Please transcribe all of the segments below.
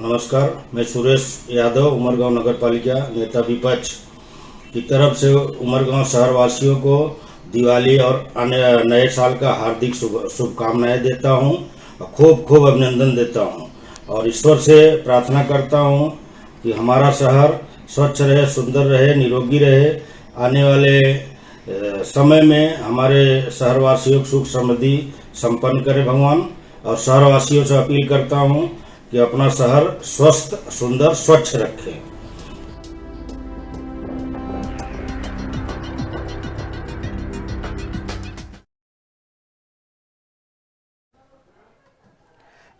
नमस्कार, मैं सुरेश यादव, उमरगांव नगर पालिका नेता विपक्ष। की तरफ़ से उमरगांव शहर वासियों को दिवाली और नए साल का हार्दिक शुभकामनाएँ देता हूँ और खूब खूब अभिनंदन देता हूँ। और ईश्वर से प्रार्थना करता हूँ कि हमारा शहर स्वच्छ रहे, सुंदर रहे, निरोगी रहे। आने वाले समय में हमारे शहरवासियों को सुख समृद्धि संपन्न करे भगवान। और शहरवासियों से अपील करता हूँ कि अपना शहर स्वस्थ सुंदर स्वच्छ रखें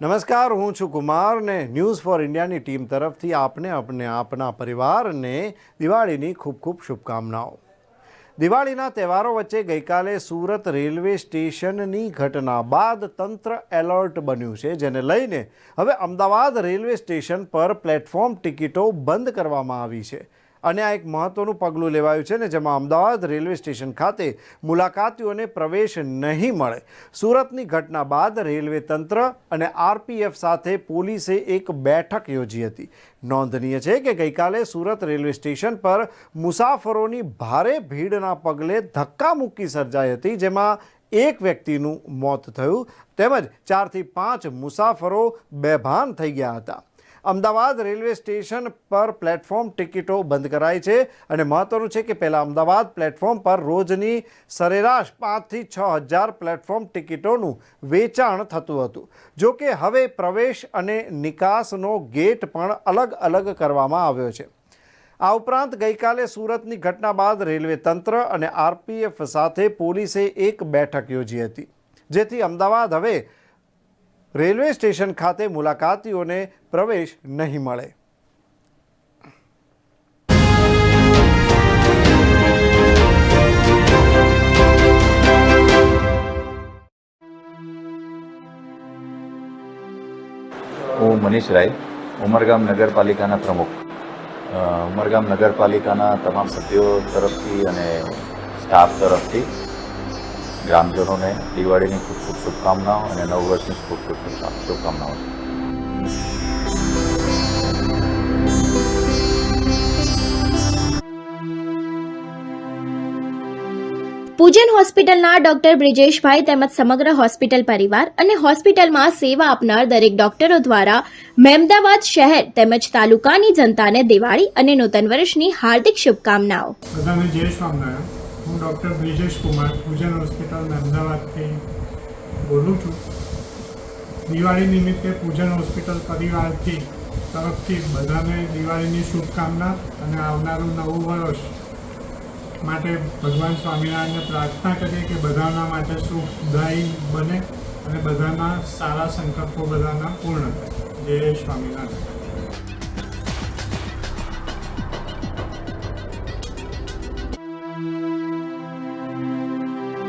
નમસ્કાર હું છું કુમાર ને ન્યૂઝ ફોર ઇન્ડિયાની ટીમ તરફથી આપને આપને આપના પરિવારને દિવાળીની ખૂબ ખૂબ શુભકામનાઓ દિવાળીના તહેવારો વચ્ચે ગઈકાલે સુરત રેલવે સ્ટેશનની ઘટના બાદ તંત્ર એલર્ટ બન્યું છે, જેને લઈને હવે અમદાવાદ રેલવે સ્ટેશન પર પ્લેટફોર્મ ટિકિટો બંધ કરવામાં આવી છે. અને આ એક મહત્વનું પગલું લેવાયું છે ને જેમાં અમદાવાદ રેલવે સ્ટેશન ખાતે મુલાકાતીઓને પ્રવેશ નહીં મળે. સુરતની ઘટના બાદ રેલવે તંત્ર અને આરપીએફ સાથે પોલીસે એક બેઠક યોજી હતી. નોંધનીય છે કે ગઈકાલે સુરત રેલવે સ્ટેશન પર મુસાફરોની ભારે ભીડના પગલે ધક્કામુક્કી સર્જાઈ હતી, જેમાં એક વ્યક્તિનું મોત થયું. તેમજ ચારથી પાંચ મુસાફરો બેભાન થઈ ગયા હતા. અમદાવાદ રેલવે સ્ટેશન પર પ્લેટફોર્મ ટિકિટો બંધ કરાઈ છે અને મહત્વનું છે કે પહેલાં અમદાવાદ પ્લેટફોર્મ પર રોજની સરેરાશ પાંચથી છ હજાર પ્લેટફોર્મ ટિકિટોનું વેચાણ થતું હતું. જો કે હવે પ્રવેશ અને નિકાસનો ગેટ પણ અલગ અલગ કરવામાં આવ્યો છે. આ ઉપરાંત ગઈકાલે સુરતની ઘટના બાદ રેલવે તંત્ર અને આરપીએફ સાથે પોલીસે એક બેઠક યોજી હતી, જેથી અમદાવાદ હવે રેલવે સ્ટેશન ખાતે મુલાકાતીઓને પ્રવેશ નહીં મળે. હું મનીષ રાય, ઉમરગામ નગરપાલિકાના પ્રમુખ. ઉમરગામ નગરપાલિકાના તમામ સભ્યો તરફથી અને સ્ટાફ તરફથી ગ્રામજનોને દિવાળીની ખૂબ ખૂબ શુભકામનાઓ અને નવ વર્ષની ખૂબ ખૂબ શુભકામનાઓ પૂજન હોસ્પિટલના ડોક્ટર બ્રિજેશભાઈ તેમજ સમગ્ર હોસ્પિટલ પરિવાર અને હોસ્પિટલમાં સેવા આપનાર દરેક ડોક્ટરો દ્વારા મહેમદાવાદ શહેર તેમજ તાલુકાની જનતાને દિવાળી અને નૂતન વર્ષની હાર્દિક શુભકામનાઓ. બધાને જય સ્વામિનારાયણ હું ડૉક્ટર બ્રિજેશ કુમાર પૂજન હોસ્પિટલ અમદાવાદથી બોલું છું. દિવાળી નિમિત્તે પૂજન હોસ્પિટલ પરિવારથી તરફથી બધાને દિવાળીની શુભકામના અને આવનારું નવું વર્ષ માટે ભગવાન સ્વામિનારાયણને પ્રાર્થના કરીએ કે બધાના માટે સુખદાયી બને અને બધાના સારા સંકલ્પો બધાના પૂર્ણ થાય. જય સ્વામિનારાયણ.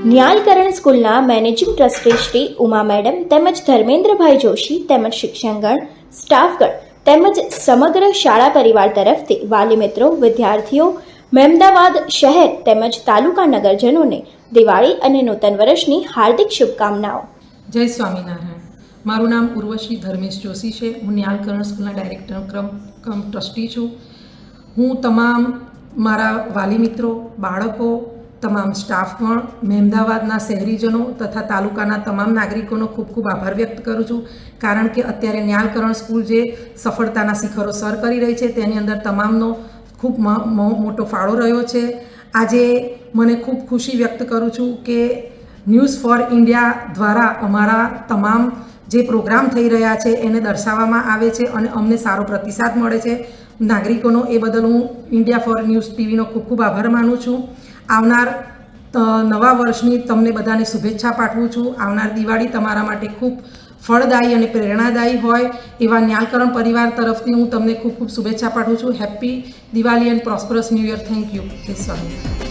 ન્યાલકરણ સ્કૂલના managing trustee Shri Uma madam તેમજ ધર્મેન્દ્રભાઈ જોશી તેમજ શિક્ષણગણ, સ્ટાફગણ તેમજ સમગ્ર શાળા પરિવાર તરફથી વાલી મિત્રો, વિદ્યાર્થીઓ, મહેમદાવાદ શહેર તેમજ તાલુકા નગરજનોને દિવાળી અને નૂતન વર્ષની હાર્દિક શુભકામનાઓ. જય સ્વામિનારાયણ. મારું નામ ઉર્વશી ધર્મેશ જોશી છે. હું ન્યાલકરણ સ્કૂલના ડાયરેક્ટર ક્રમ કમ ટ્રસ્ટી છું. હું તમામ મારા વાલી મિત્રો, બાળકો તમામ સ્ટાફગણ મહેમદાવાદના શહેરીજનો તથા તાલુકાના તમામ નાગરિકોનો ખૂબ ખૂબ આભાર વ્યક્ત કરું છું. કારણ કે અત્યારે ન્યાલકરણ સ્કૂલ જે સફળતાના શિખરો સર કરી રહી છે, તેની અંદર તમામનો ખૂબ મોટો ફાળો રહ્યો છે. આજે મને ખૂબ ખુશી વ્યક્ત કરું છું કે ન્યૂઝ ફોર ઇન્ડિયા દ્વારા અમારા તમામ જે પ્રોગ્રામ થઈ રહ્યા છે, એને દર્શાવવામાં આવે છે અને અમને સારો પ્રતિસાદ મળે છે. નાગરિકોનો એ બદલ હું ઇન્ડિયા ફોર ન્યૂઝ ટીવીનો ખૂબ ખૂબ આભાર માનું છું. આવનાર નવા વર્ષની તમને બધાને શુભેચ્છા પાઠવું છું. આવનાર દિવાળી તમારા માટે ખૂબ ફળદાયી અને પ્રેરણાદાયી હોય એવા ન્યાલકરણ પરિવાર તરફથી હું તમને ખૂબ ખૂબ શુભેચ્છા પાઠવું છું. Happy Diwali and prosperous new year. Thank you. જય સ્વામી.